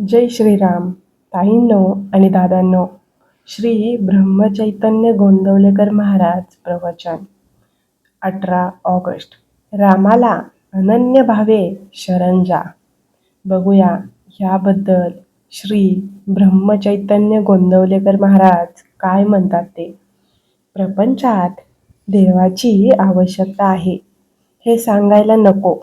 जय श्रीराम. ताईंनो आणि दादांनो श्री ब्रह्मचैतन्य गोंदवलेकर महाराज प्रवचन. अठरा ऑगस्ट. रामाला अनन्य भावे शरण जा. बघूया ह्याबद्दल श्री ब्रह्मचैतन्य गोंदवलेकर महाराज काय म्हणतात ते. प्रपंचात देवाची आवश्यकता आहे. हे सांगायला नको.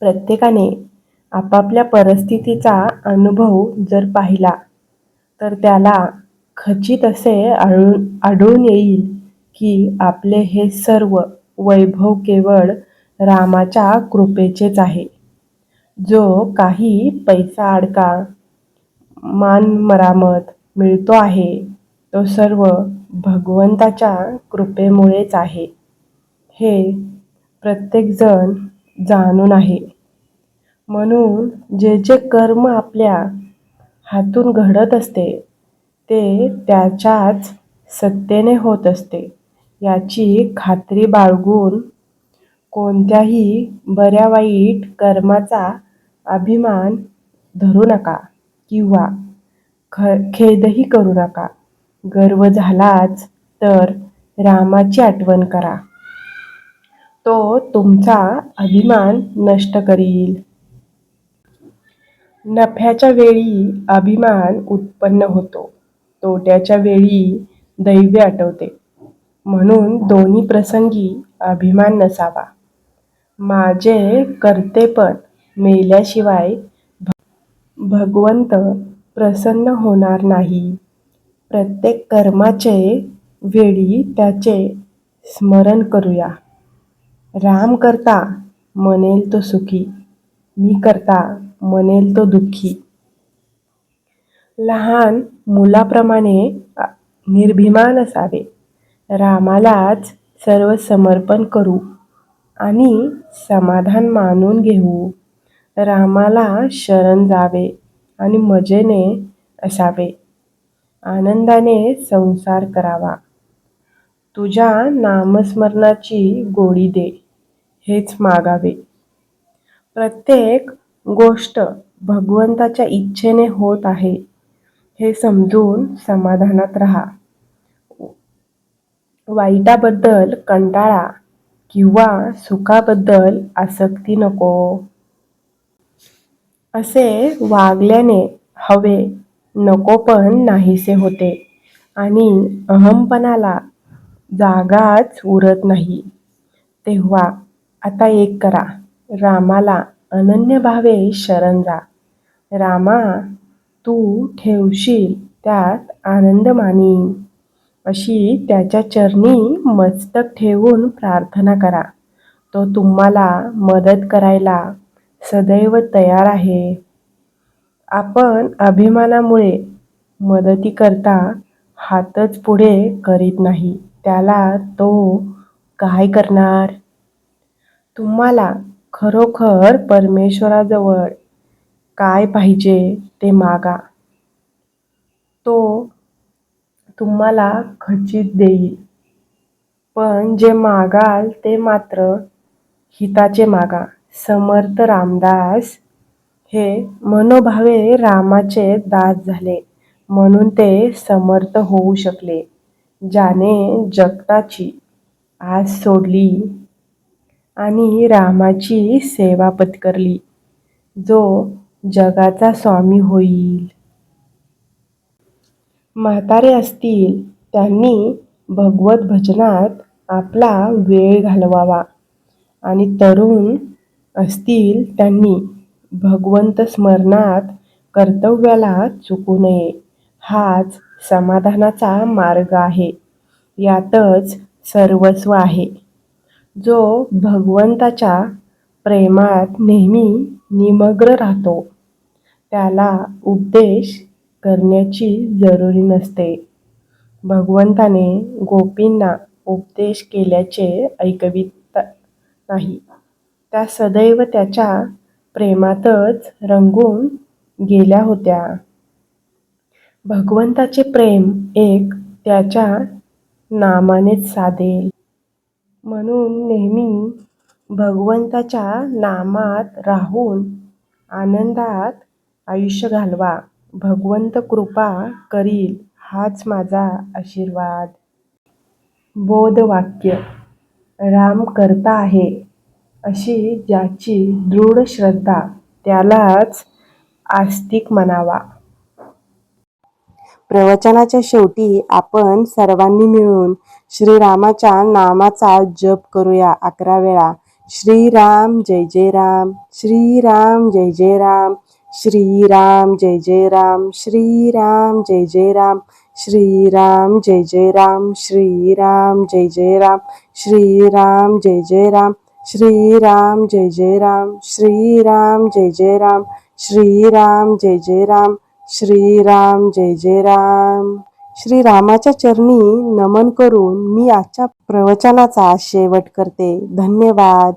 प्रत्येकाने आपापल्या परिस्थितीचा अनुभव जर पाहिला तर त्याला खचित असे आढळून आढळून येईल की आपले हे सर्व वैभव केवळ रामाच्या कृपेचेच आहे. जो काही पैसा अडका मान मरामत मिळतो आहे तो सर्व भगवंताच्या कृपेमुळेच आहे. हे प्रत्येकजण जाणून आहे. म्हणून जे जे कर्म आपल्या हातून घडत असते ते त्याच्याच सत्तेने होत असते. याची खात्री बाळगून कोणत्याही बऱ्या वाईट कर्माचा अभिमान धरू नका किंवा ख खेदही करू नका. गर्व झालाच तर रामाची आठवण करा. तो तुमचा अभिमान नष्ट करील. नफ्याच्या वेळी अभिमान उत्पन्न होतो. तोट्याच्या वेळी दैव्य आठवते. म्हणून दोन्ही प्रसंगी अभिमान नसावा. माझे कर्तेपण मेल्याशिवाय भगवंत प्रसन्न होणार नाही. प्रत्येक कर्माचे वेळी त्याचे स्मरण करूया. राम करता म्हणेल तो सुखी. मी करता म्हणेल तो दुःखी. लहान मुलाप्रमाणे निर्भिमान असावे. रामालाच सर्व समर्पण करू आणि समाधान मानून घेऊ. रामाला शरण जावे आणि मजेने असावे. आनंदाने संसार करावा. तुझ्या नामस्मरणाची गोडी दे हेच मागावे. प्रत्येक गोष्ट भगवंताच्या इच्छेने होत आहे हे समजून समाधानात राहा. वाईटाबद्दल कंटाळा किंवा सुखाबद्दल आसक्ती नको. असे वागल्याने हवे नको पण नाहीसे होते आणि अहमपणाला जागाच उरत नाही. तेव्हा आता एक करा रामाला अनन्य भावे शरण जा रामा तू ठेवशील त्यात आनंद मानी. अशी त्याच्या चरणी मस्तक ठेवून प्रार्थना करा. तो तुम्हाला मदत करायला सदैव तयार आहे. आपण अभिमानामुळे मदतीकरता हातच पुढे करीत नाही. त्याला तो काय करणार? तुम्हाला खरोखर परमेश्वराजवळ काय पाहिजे ते मागा. तो तुम्हाला खचित देईल. पण जे मागाल ते मात्र हिताचे मागा. समर्थ रामदास हे मनोभावे रामाचे दास झाले. म्हणून ते समर्थ होऊ शकले. ज्याने जगताची आज सोडली. आणि रामाची सेवा पत्करली. जो जगाचा स्वामी होईल. म्हातारे असतील त्यांनी भगवत भजनात आपला वेळ घालवावा. आणि तरुण असतील त्यांनी भगवंत स्मरणात कर्तव्याला चुकू नये. हाच समाधानाचा मार्ग आहे. यातच सर्वस्व आहे. जो भगवंताच्या प्रेमात नेहमी निमग्न राहतो त्याला उपदेश करण्याची जरुरी नसते. भगवंताने गोपींना उपदेश केल्याचे ऐकवित नाही. त्या सदैव त्याच्या प्रेमातच रंगून गेल्या होत्या. भगवंताचे प्रेम एक त्याच्या नामानेच साधेल. म्हणून नेहमी भगवंताच्या नामात राहून आनंदात आयुष्य घालवा. भगवंत कृपा करील हाच माझा आशीर्वाद. बोधवाक्य राम करता आहे अशी ज्याची दृढ श्रद्धा त्यालाच आस्तिक म्हणावा. प्रवचनाच्या शेवटी आपण सर्वांनी मिळून श्रीरामाच्या नामाचा जप करूया अकरा वेळा श्रीराम जय जय राम श्रीराम जय जय राम श्रीराम जय जय राम श्रीराम जय जय राम श्रीराम जय जय राम श्रीराम जय जय राम श्रीराम जय जय राम श्रीराम जय जय राम श्रीराम जय जय राम श्रीराम जय जय राम श्रीराम जय जय राम श्रीरामाच्या चरणी नमन करून मी आजच्या प्रवचनाचा शेवट करते. धन्यवाद.